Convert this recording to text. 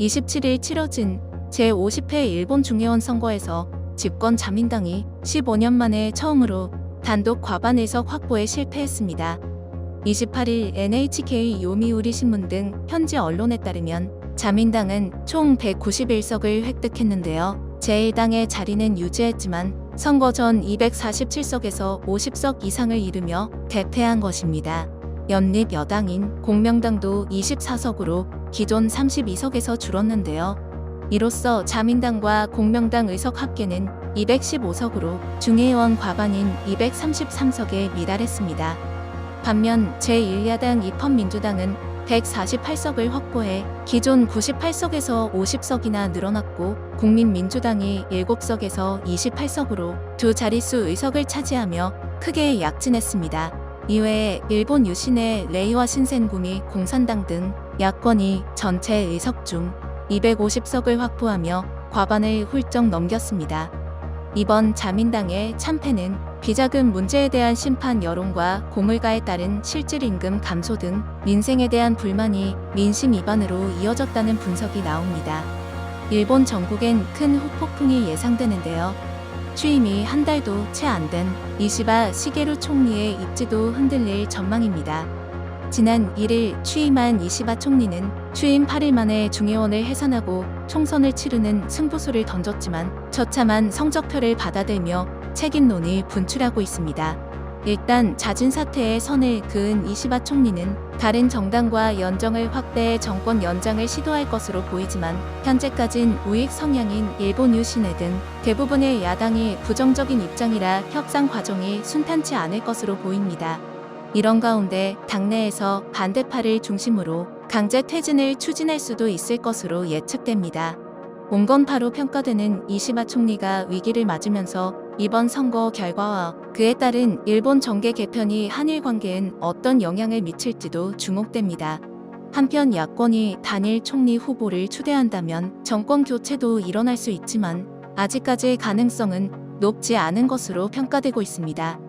27일 치러진 제50회 일본 중의원 선거에서 집권 자민당이 15년 만에 처음으로 단독 과반 의석 확보에 실패했습니다. 28일 NHK 요미우리 신문 등 현지 언론에 따르면 자민당은 총 191석을 획득했는데요. 제1당의 자리는 유지했지만 선거 전 247석에서 50석 이상을 이루며 대패한 것입니다. 연립 여당인 공명당도 24석으로 기존 32석에서 줄었는데요. 이로써 자민당과 공명당 의석 합계는 215석으로 중의원 과반인 233석에 미달했습니다. 반면 제1야당 입헌민주당은 148석을 확보해 기존 98석에서 50석이나 늘어났고 국민민주당이 7석에서 28석으로 두 자릿수 의석을 차지하며 크게 약진했습니다. 이외에 일본 유신의 레이와 신센구미 공산당 등 야권이 전체 의석 중 250석을 확보하며 과반을 훌쩍 넘겼습니다. 이번 자민당의 참패는 비자금 문제에 대한 심판 여론과 고물가에 따른 실질 임금 감소 등 민생에 대한 불만이 민심 위반으로 이어졌다는 분석이 나옵니다. 일본 전국엔 큰 후폭풍이 예상되는데요. 취임이 한 달도 채 안 된 이시바 시게루 총리의 입지도 흔들릴 전망입니다. 지난 1일 취임한 이시바 총리는 취임 8일 만에 중의원을 해산하고 총선을 치르는 승부수를 던졌지만 처참한 성적표를 받아들며 책임론을 분출하고 있습니다. 일단 잦은 사태에 선을 그은 이시바 총리는 다른 정당과 연정을 확대해 정권 연장을 시도할 것으로 보이지만 현재까진 우익 성향인 일본 유신회 등 대부분의 야당이 부정적인 입장이라 협상 과정이 순탄치 않을 것으로 보입니다. 이런 가운데 당내에서 반대파를 중심으로 강제 퇴진을 추진할 수도 있을 것으로 예측됩니다. 온건파로 평가되는 이시마 총리가 위기를 맞으면서 이번 선거 결과와 그에 따른 일본 정계 개편이 한일 관계엔 어떤 영향을 미칠지도 주목됩니다. 한편 야권이 단일 총리 후보를 추대한다면 정권 교체도 일어날 수 있지만 아직까지 가능성은 높지 않은 것으로 평가되고 있습니다.